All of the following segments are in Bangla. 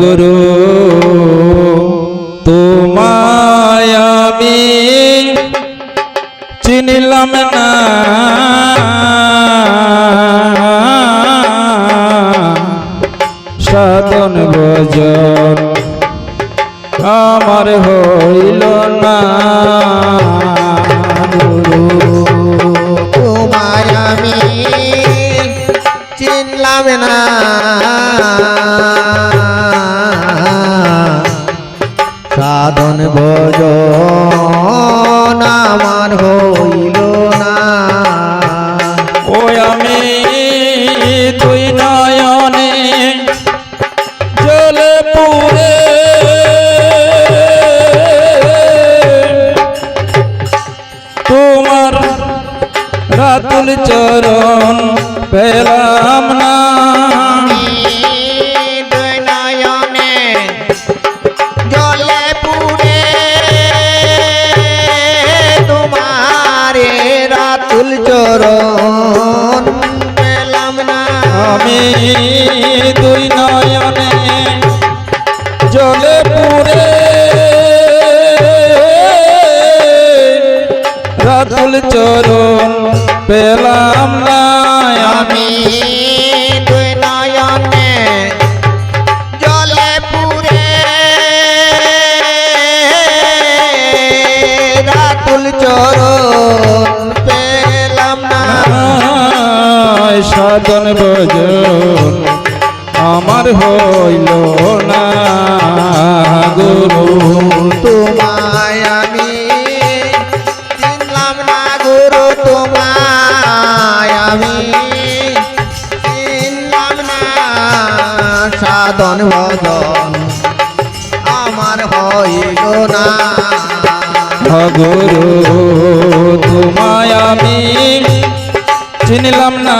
গুরু চরণ পেলাম না। দুই নয়নে জলে পুরে তোমারে রাতুল চরণ পেলাম না। আমি দুই নয়নে জলে পুরে রাতুল চরণ পেলাম না আমি। আমি দুই নয়নে জলে পুরে রাতুল চরণ পেলাম না। সাধন ভজন আমার হইল সাধন ভজন আমার হইল না। গুরু তোমায় আমি চিনলাম না।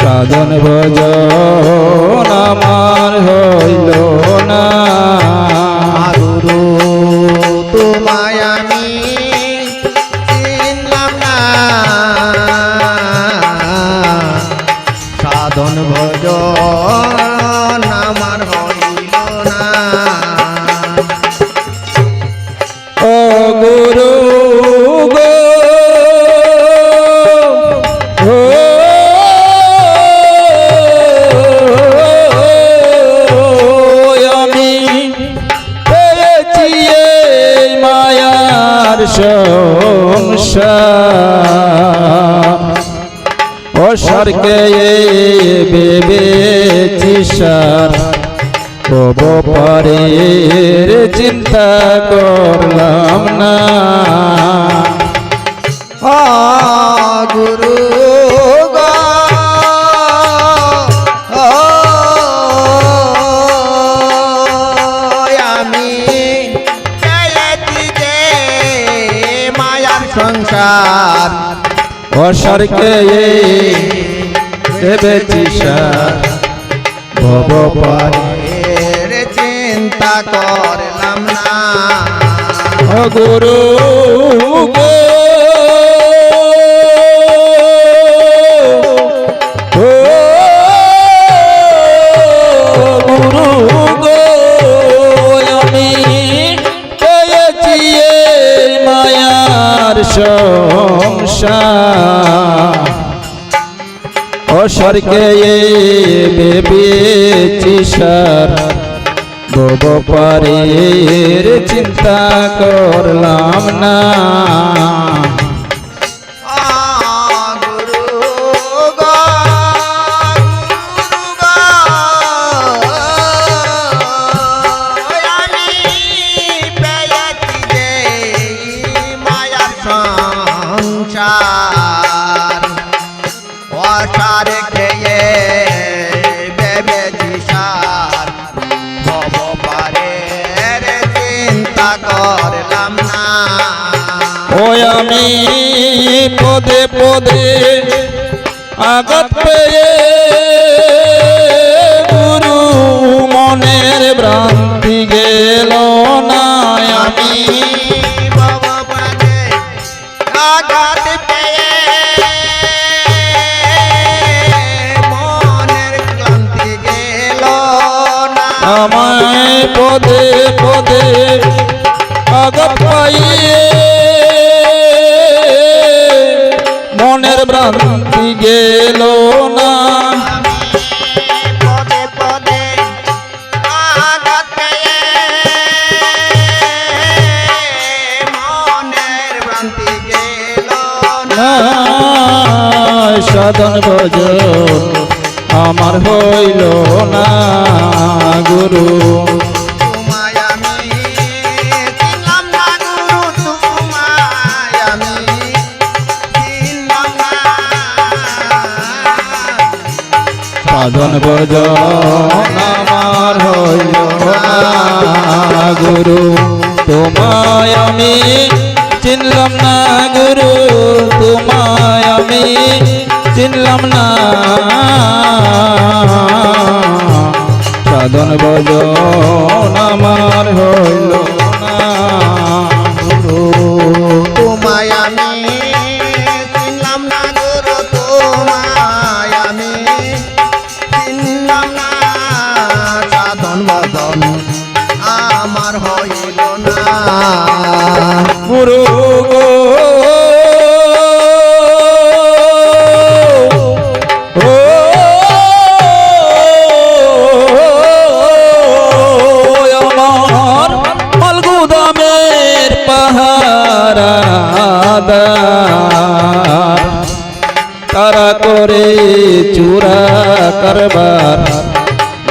সাধন ভজন আমার হইল না। গুরু তোমায় আমি অসারকে বেবেছি সার। কব পারের চিন্তা করলাম না। গুরু আমি মায়ার সংসার। অসারকে ভেবেছি সার ভব পারে চিন্তা করলাম না। গুরু গো। অসরকে ভেবেছি সার পারের চিন্তা করলাম না। আমি পদে পদে আগত পেয়ে গুরু মনের ভ্রান্তি গেল না আমি। আমায় পদে মনের ভ্রান্তি গেল না। সাধন ভজন আমার হইল না। সাধন ভজন আমার হইল না গুরু। তোমায় আমি চিনলাম না গুরু। তোমায় আমি চিনলাম না। সাধন ভজন আমার হইল না গুরু। গুরু গো তারা করে চূড়া কারবার।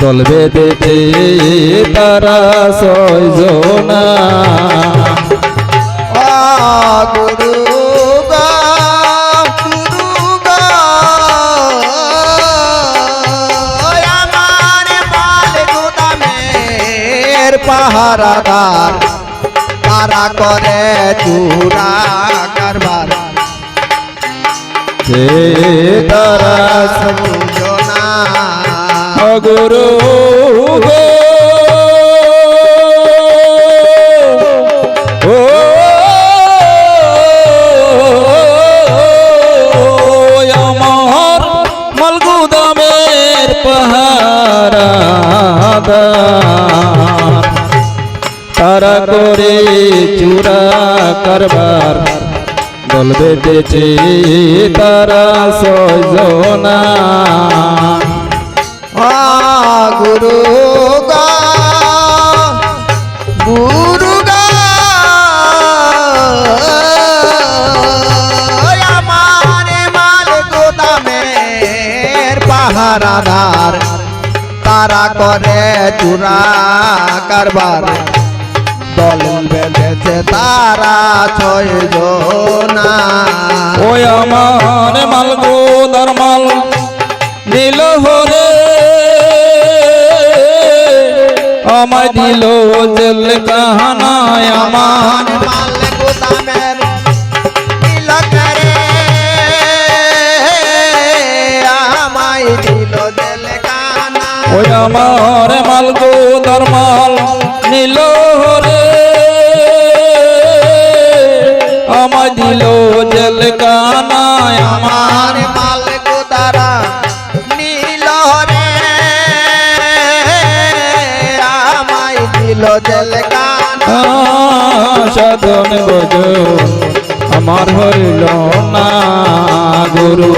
দল বেঁধেছে তারা গুরু গুদামের পাহারাদার তারা করে চূড়া কারবার। সে তারা সমঝোনা গুরু আমার মালগুদামের পাহারাদা তারা করে চূড়া কারবার দল বেঁধেছে তারা সজনা তারা করে চূড়া কারবার। দল বেঁধেছে তারা ছয় জনা। ওই আমার হরে আমায় দিল জেল কাহানায় আমার। মাল ওই আমার মালগো দরমাল নীল হরে আমায় দিল জেল কানায় আমার। মাল সাধন বজ আমার হইল না গুরু।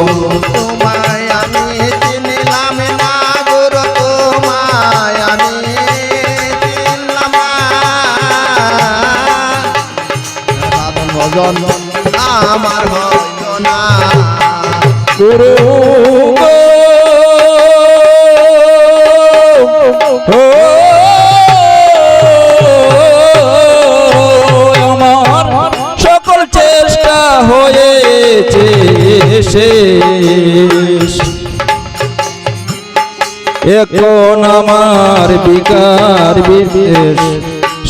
তোমায় আমি চিনলাম না গুরু তোমায় আমি চিনলাম সাধন ভজন আমার হইল না। গুরু গো হয়েছে শেষ। এখন আমার বিকার বিদেশ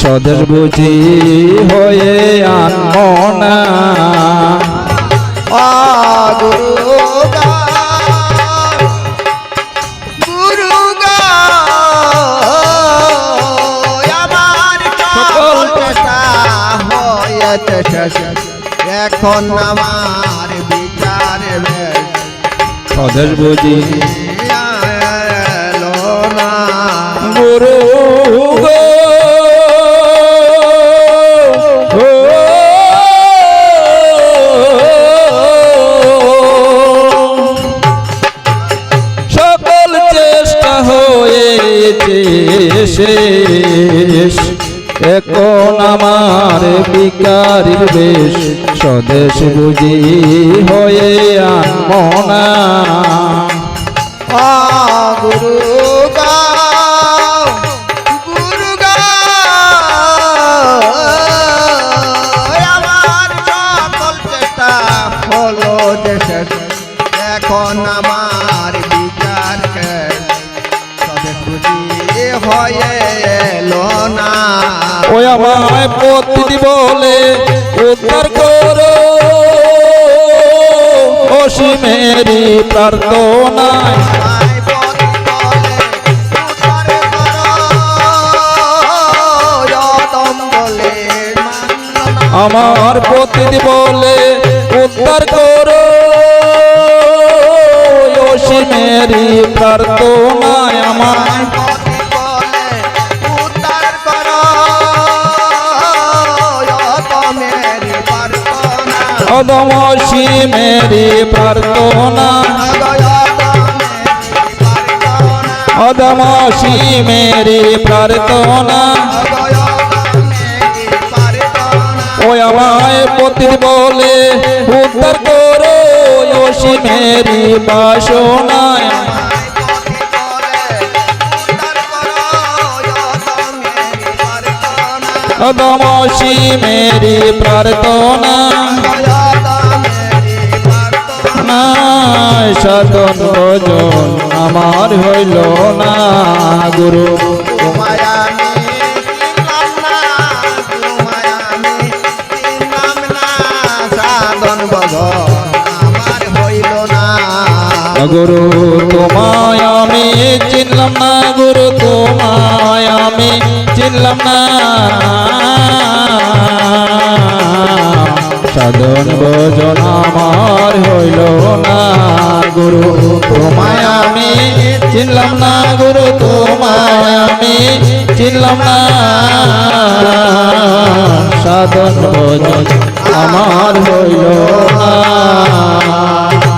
স্বদেশ বুঝি হয়ে আনমনা। আ এখন আমার বিচার সদর বুঝি। গুরু সকল চেষ্টা হয়েছে শেষ। এখন আমার বিকারির বেশ স্বদেশ বুঝি হয়ে আনমনা আ গুরু এখন আমার বিচার হয়ে এলো না। ওই আমায় প্রতিদি বলে উদ্ধার করো। অসীমেরই প্রার্থনায় আমায় পথ বলে উদ্ধার করো, যতম বলে মান্য না। আমার অদম অসীমেরই প্রার্থনা প্রার্থনা। অদম অসীমেরই প্রার্থনা। ওই আমায় প্রতি বলে উদ্ধার করো অসীমেরই বাসনায় অদম অসীমেরই প্রার্থনা নাই সাধন ভজন, আমার হইল না গুরু। গুরু, তোমায় আমি চিনলাম না, গুরু, তোমায় আমি চিনলাম না। সাধন ভোজন আমার হইল না, গুরু। তোমায় আমি চিনলাম না, গুরু, তোমায় আমি চিনলাম না। সাধন ভজন আমার হইল না।